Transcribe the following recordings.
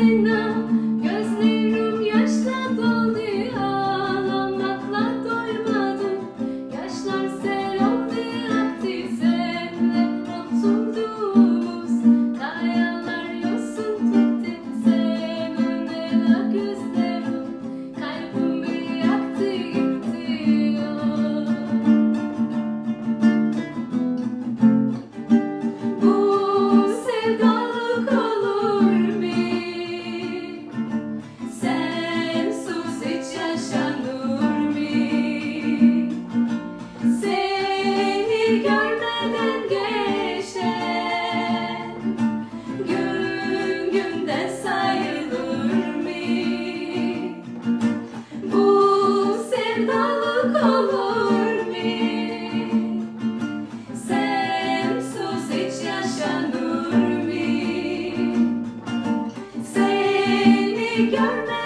nothing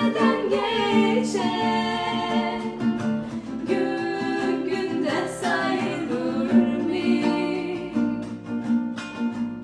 Neden geçer?